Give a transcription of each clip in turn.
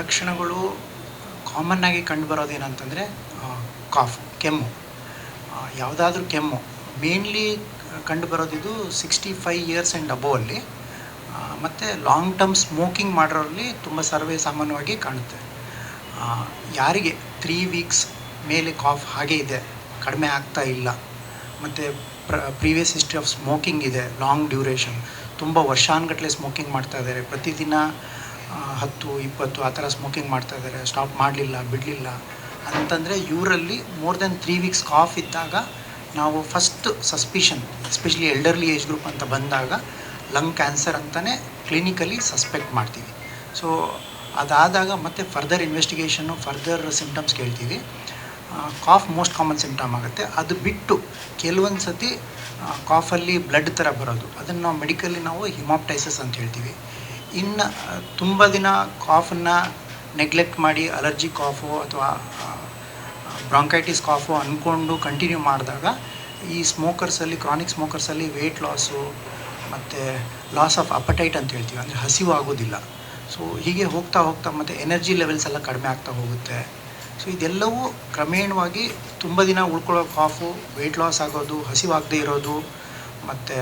ಲಕ್ಷಣಗಳು ಕಾಮನ್ ಆಗಿ ಕಂಡುಬರೋದು ಬರೋದೇನಂತಂದರೆ ಕಾಫ್, ಕೆಮ್ಮು. ಯಾವುದಾದ್ರೂ ಕೆಮ್ಮು. ಮೇನ್ಲಿ ಕಂಡುಬರೋದಿದು ಸಿಕ್ಸ್ಟಿ ಫೈವ್ ಇಯರ್ಸ್ ಆ್ಯಂಡ್ ಅಬೋವಲ್ಲಿ ಮತ್ತು ಲಾಂಗ್ ಟರ್ಮ್ ಸ್ಮೋಕಿಂಗ್ ಮಾಡೋರಲ್ಲಿ ತುಂಬ ಸರ್ವೇ ಸಾಮಾನ್ಯವಾಗಿ ಕಾಣುತ್ತೆ. ಯಾರಿಗೆ ತ್ರೀ ವೀಕ್ಸ್ ಮೇಲೆ ಕಾಫ್ ಹಾಗೆ ಇದೆ, ಕಡಿಮೆ ಆಗ್ತಾ ಇಲ್ಲ, ಮತ್ತು ಪ್ರ ಪ್ರೀವಿಯಸ್ ಹಿಸ್ಟ್ರಿ ಆಫ್ ಸ್ಮೋಕಿಂಗ್ ಇದೆ ಲಾಂಗ್ ಡ್ಯೂರೇಷನ್ ತುಂಬ ವರ್ಷಾನುಗಟ್ಟಲೆ ಸ್ಮೋಕಿಂಗ್ ಮಾಡ್ತಾ ಇದ್ದಾರೆ, ಪ್ರತಿದಿನ ಹತ್ತು, ಇಪ್ಪತ್ತು ಆ ಥರ ಸ್ಮೋಕಿಂಗ್ ಮಾಡ್ತಾ ಇದ್ದಾರೆ. ಸ್ಟಾಪ್ ಮಾಡಲಿಲ್ಲ, ಬಿಡಲಿಲ್ಲ. ಅಂತಂದರೆ ಇವರಲ್ಲಿ more than three weeks cough ಇದ್ದಾಗ ನಾವು first suspicion especially elderly age group ಅಂತ ಬಂದಾಗ ಲಂಗ್ ಕ್ಯಾನ್ಸರ್ ಅಂತಲೇ ಕ್ಲಿನಿಕಲಿ ಸಸ್ಪೆಕ್ಟ್ ಮಾಡ್ತೀವಿ. ಸೊ ಅದಾದಾಗ ಮತ್ತೆ ಫರ್ದರ್ ಇನ್ವೆಸ್ಟಿಗೇಷನ್ನು ಫರ್ದರ್ ಸಿಂಪ್ಟಮ್ಸ್ ಕೇಳ್ತೀವಿ. ಕಾಫ್ ಮೋಸ್ಟ್ ಕಾಮನ್ ಸಿಂಪ್ಟಮ್ ಆಗುತ್ತೆ. ಅದು ಬಿಟ್ಟು ಕೆಲವೊಂದು ಸತಿ ಕಾಫಲ್ಲಿ ಬ್ಲಡ್ ಥರ ಬರೋದು. ಅದನ್ನು ನಾವು ಮೆಡಿಕಲಿ ನಾವು ಹಿಮಾಪ್ಟೈಸಸ್ ಅಂತ ಹೇಳ್ತೀವಿ. ಇನ್ನು ತುಂಬ ದಿನ ಕಾಫನ್ನು ನೆಗ್ಲೆಕ್ಟ್ ಮಾಡಿ ಅಲರ್ಜಿ ಕಾಫು ಅಥವಾ ಬ್ರಾಂಕೈಟಿಸ್ ಕಾಫು ಅಂದ್ಕೊಂಡು ಕಂಟಿನ್ಯೂ ಮಾಡಿದಾಗ, ಈ ಸ್ಮೋಕರ್ಸಲ್ಲಿ ಕ್ರಾನಿಕ್ ಸ್ಮೋಕರ್ಸಲ್ಲಿ ವೆಯ್ಟ್ ಲಾಸು ಮತ್ತು ಲಾಸ್ ಆಫ್ ಅಪಟೈಟ್ ಅಂತ ಹೇಳ್ತೀವಿ. ಅಂದರೆ ಹಸಿವು ಆಗೋದಿಲ್ಲ. ಸೊ ಹೀಗೆ ಹೋಗ್ತಾ ಹೋಗ್ತಾ ಮತ್ತು ಎನರ್ಜಿ ಲೆವೆಲ್ಸ್ ಎಲ್ಲ ಕಡಿಮೆ ಆಗ್ತಾ ಹೋಗುತ್ತೆ. ಸೊ ಇದೆಲ್ಲವೂ ಕ್ರಮೇಣವಾಗಿ ತುಂಬ ದಿನ ಉಳ್ಕೊಳ್ಳೋ ಕಾಫು ವೆಯ್ಟ್ ಲಾಸ್ ಆಗೋದು, ಹಸಿವಾಗದೇ ಇರೋದು, ಮತ್ತು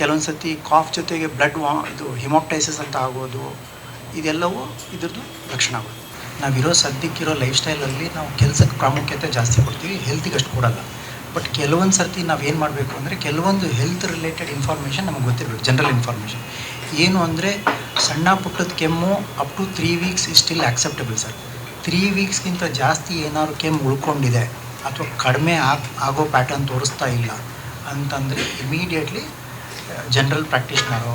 ಕೆಲವೊಂದು ಸತಿ ಕಾಫ್ ಜೊತೆಗೆ ಬ್ಲಡ್ ವಾ, ಇದು ಹಿಮೋಪ್ಟೈಸಿಸ್ ಅಂತ ಆಗೋದು, ಇದೆಲ್ಲವೂ ಇದ್ರದ್ದು ಲಕ್ಷಣಗಳು ನಾವಿರೋ ಸದ್ಯಕ್ಕಿರೋ ಲೈಫ್ ಸ್ಟೈಲಲ್ಲಿ ನಾವು ಕೆಲಸಕ್ಕೆ ಪ್ರಾಮುಖ್ಯತೆ ಜಾಸ್ತಿ ಕೊಡ್ತೀವಿ ಹೆಲ್ತಿಗೆ ಅಷ್ಟು ಕೊಡಲ್ಲ. ಬಟ್ ಕೆಲವೊಂದು ಸರ್ತಿ ನಾವು ಏನು ಮಾಡಬೇಕು ಅಂದರೆ, ಕೆಲವೊಂದು ಹೆಲ್ತ್ ರಿಲೇಟೆಡ್ ಇನ್ಫಾರ್ಮೇಷನ್ ನಮಗೆ ಗೊತ್ತಿರಬೇಕು ಜನರಲ್ ಇನ್ಫಾರ್ಮೇಷನ್ ಏನು ಅಂದರೆ, ಸಣ್ಣ ಪುಟ್ಟದ ಕೆಮ್ಮು up to three weeks is still acceptable sir three ವೀಕ್ಸ್ಗಿಂತ ಜಾಸ್ತಿ ಏನಾದ್ರು ಕೆಮ್ಮು ಉಳ್ಕೊಂಡಿದೆ, ಅಥವಾ ಕಡಿಮೆ ಆಗಿ, ಆಗೋ ಪ್ಯಾಟರ್ನ್ ತೋರಿಸ್ತಾ ಇಲ್ಲ ಅಂತಂದರೆ ಇಮಿಡಿಯೇಟ್ಲಿ ಜನರಲ್ ಪ್ರಾಕ್ಟೀಷ್ನರೋ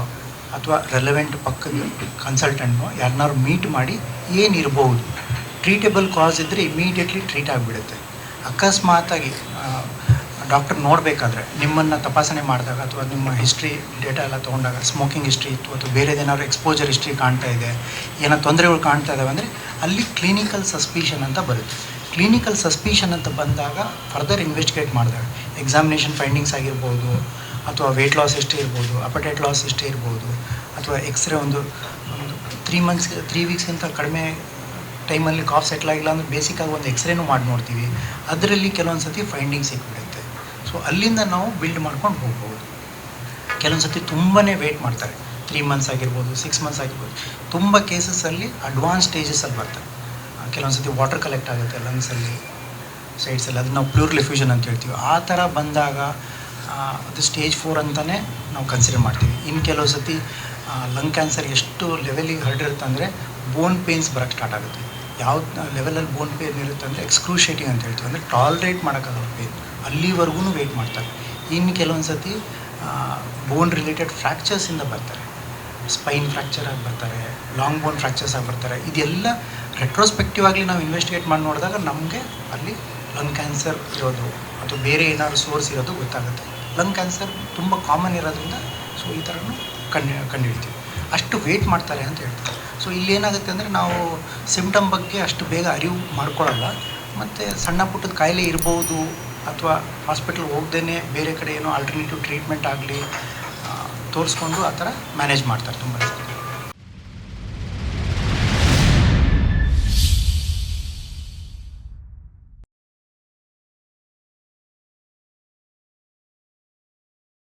ಅಥವಾ ರೆಲೆವೆಂಟ್ ಪಕ್ಕದ ಕನ್ಸಲ್ಟೆಂಟ್ನೋ ಯಾರನ್ನಾರು ಮೀಟ್ ಮಾಡಿ ಏನಿರ್ಬೋದು. ಟ್ರೀಟೇಬಲ್ ಕಾಸ್ ಇದ್ದರೆ ಇಮಿಡಿಯೇಟ್ಲಿ ಟ್ರೀಟ್ ಆಗಿಬಿಡುತ್ತೆ. ಅಕಸ್ಮಾತಾಗಿ ಡಾಕ್ಟರ್ ನೋಡಬೇಕಾದ್ರೆ ನಿಮ್ಮನ್ನು ತಪಾಸಣೆ ಮಾಡಿದಾಗ ಅಥವಾ ನಿಮ್ಮ ಹಿಸ್ಟ್ರಿ ಡೇಟಾ ಎಲ್ಲ ತೊಗೊಂಡಾಗ ಸ್ಮೋಕಿಂಗ್ ಹಿಸ್ಟ್ರಿ ಇತ್ತು ಅಥವಾ ಬೇರೆದೇನಾದ್ರು ಎಕ್ಸ್ಪೋಜರ್ ಹಿಸ್ಟ್ರಿ ಕಾಣ್ತಾ ಇದೆ, ಏನೋ ತೊಂದರೆಗಳು ಕಾಣ್ತಾ ಇದ್ದಾವೆ ಅಂದರೆ ಅಲ್ಲಿ ಕ್ಲಿನಿಕಲ್ ಸಸ್ಪಿಷನ್ ಅಂತ ಬರುತ್ತೆ. ಕ್ಲಿನಿಕಲ್ ಸಸ್ಪಿಷನ್ ಅಂತ ಬಂದಾಗ ಫರ್ದರ್ ಇನ್ವೆಸ್ಟಿಗೇಟ್ ಮಾಡಿದಾಗ ಎಕ್ಸಾಮಿನೇಷನ್ ಫೈಂಡಿಂಗ್ಸ್ ಆಗಿರ್ಬೋದು ಅಥವಾ ವೆಯ್ಟ್ ಲಾಸ್ ಎಷ್ಟೇ ಇರ್ಬೋದು ಅಪಟೈಟ್ ಲಾಸ್ ಎಷ್ಟೇ ಇರ್ಬೋದು, ಅಥವಾ ಎಕ್ಸ್ರೇ ಒಂದು ಒಂದು ತ್ರೀ ಮಂತ್ಸ್ ತ್ರೀ ವೀಕ್ಸ್ಗಿಂತ ಕಡಿಮೆ ಟೈಮಲ್ಲಿ ಕಾಫ್ ಸೆಟ್ಲ್ ಆಗಿಲ್ಲ ಅಂದರೆ ಬೇಸಿಕ್ಕಾಗಿ ಒಂದು ಎಕ್ಸ್ರೇನೂ ಮಾಡಿ ನೋಡ್ತೀವಿ. ಅದರಲ್ಲಿ ಕೆಲವೊಂದು ಸತಿ ಫೈಂಡಿಂಗ್ ಸಿಕ್ಬಿಡುತ್ತೆ. ಸೊ ಅಲ್ಲಿಂದ ನಾವು ಬಿಲ್ಡ್ ಮಾಡ್ಕೊಂಡು ಹೋಗ್ಬೋದು. ಕೆಲವೊಂದು ಸತಿ ತುಂಬಾ ವೆಯ್ಟ್ ಮಾಡ್ತಾರೆ. ತ್ರೀ ಮಂತ್ಸ್ ಆಗಿರ್ಬೋದು ಸಿಕ್ಸ್ ಮಂತ್ಸ್ ಆಗಿರ್ಬೋದು. ತುಂಬ ಕೇಸಸಲ್ಲಿ ಅಡ್ವಾನ್ಸ್ ಸ್ಟೇಜಸಲ್ಲಿ ಬರ್ತಾರೆ. ಕೆಲವೊಂದು ಸತಿ ವಾಟರ್ ಕಲೆಕ್ಟ್ ಆಗುತ್ತೆ ಲಂಗ್ಸಲ್ಲಿ ಸೈಡ್ಸಲ್ಲಿ ಅದನ್ನ ನಾವು ಪ್ಯೂರ್ ಲಿಫ್ಯೂಷನ್ ಅಂತ ಹೇಳ್ತೀವಿ. ಆ ಥರ ಬಂದಾಗ ಅದು ಸ್ಟೇಜ್ ಫೋರ್ ಅಂತಲೇ ನಾವು ಕನ್ಸಿಡರ್ ಮಾಡ್ತೀವಿ. ಇನ್ನು ಕೆಲವು ಸತಿ ಲಂಗ್ ಕ್ಯಾನ್ಸರ್ ಎಷ್ಟು ಲೆವೆಲಿಗೆ ಹರಡಿರುತ್ತೆ ಅಂದರೆ ಬೋನ್ ಪೇನ್ಸ್ ಬರೋಕ್ಕೆ ಸ್ಟಾರ್ಟ್ ಆಗುತ್ತೆ. ಯಾವ ಲೆವೆಲಲ್ಲಿ ಬೋನ್ ಪೇನ್ ಇರುತ್ತೆ ಅಂದರೆ ಎಕ್ಸ್ಕ್ರೂಷೇಟಿಂಗ್ ಅಂತ ಹೇಳ್ತೀವಿ. ಅಂದರೆ ಟಾಲ್ರೇಟ್ ಮಾಡೋಕ್ಕಾಗಲ್ಲ ಪೇನ್ ಅಲ್ಲಿವರೆಗೂ ವೆಯ್ಟ್ ಮಾಡ್ತಾರೆ. ಇನ್ನು ಕೆಲವೊಂದು ಸತಿ ಬೋನ್ ರಿಲೇಟೆಡ್ ಫ್ರ್ಯಾಕ್ಚರ್ಸಿಂದ ಬರ್ತಾರೆ. ಸ್ಪೈನ್ ಫ್ರ್ಯಾಕ್ಚರ್ ಆಗಿ ಬರ್ತಾರೆ ಲಾಂಗ್ ಬೋನ್ ಫ್ರ್ಯಾಕ್ಚರ್ಸ್ ಆಗಿ ಬರ್ತಾರೆ. ಇದೆಲ್ಲ ರೆಟ್ರೋಸ್ಪೆಕ್ಟಿವ್ ಆಗಲಿ ನಾವು ಇನ್ವೆಸ್ಟಿಗೇಟ್ ಮಾಡಿ ನೋಡಿದಾಗ ನಮಗೆ ಅಲ್ಲಿ ಲಂಗ್ ಕ್ಯಾನ್ಸರ್ ಇರೋದು, ಅಥವಾ ಬೇರೆ ಏನಾದ್ರು ಸೋರ್ಸ್ ಇರೋದು ಗೊತ್ತಾಗುತ್ತೆ. ಲಂಗ್ ಕ್ಯಾನ್ಸರ್ ತುಂಬ ಕಾಮನ್ ಇರೋದ್ರಿಂದ ಸೊ ಈ ಥರನೂ ಕಂಡು, ಕಂಡುಹಿಡ್ತೀವಿ. ಅಷ್ಟು ವೆಯ್ಟ್ ಮಾಡ್ತಾರೆ ಅಂತ ಹೇಳ್ತಾರೆ. ಸೊ ಇಲ್ಲೇನಾಗುತ್ತೆ ಅಂದರೆ ನಾವು ಸಿಮ್ಟಮ್ ಬಗ್ಗೆ ಅಷ್ಟು ಬೇಗ ಅರಿವು ಮಾಡ್ಕೊಳ್ಳಲ್ಲ ಮತ್ತು ಸಣ್ಣ ಪುಟ್ಟದ ಕಾಯಿಲೆ ಇರ್ಬೋದು ಅಥವಾ ಹಾಸ್ಪಿಟ್ಲ್ ಹೋಗ್ದೇ ಬೇರೆ ಕಡೆ ಏನೋ ಆಲ್ಟರ್ನೇಟಿವ್ ಟ್ರೀಟ್ಮೆಂಟ್ ಆಗಲಿ ತೋರಿಸ್ಕೊಂಡು ಆ ಥರ ಮ್ಯಾನೇಜ್ ಮಾಡ್ತಾರೆ ತುಂಬ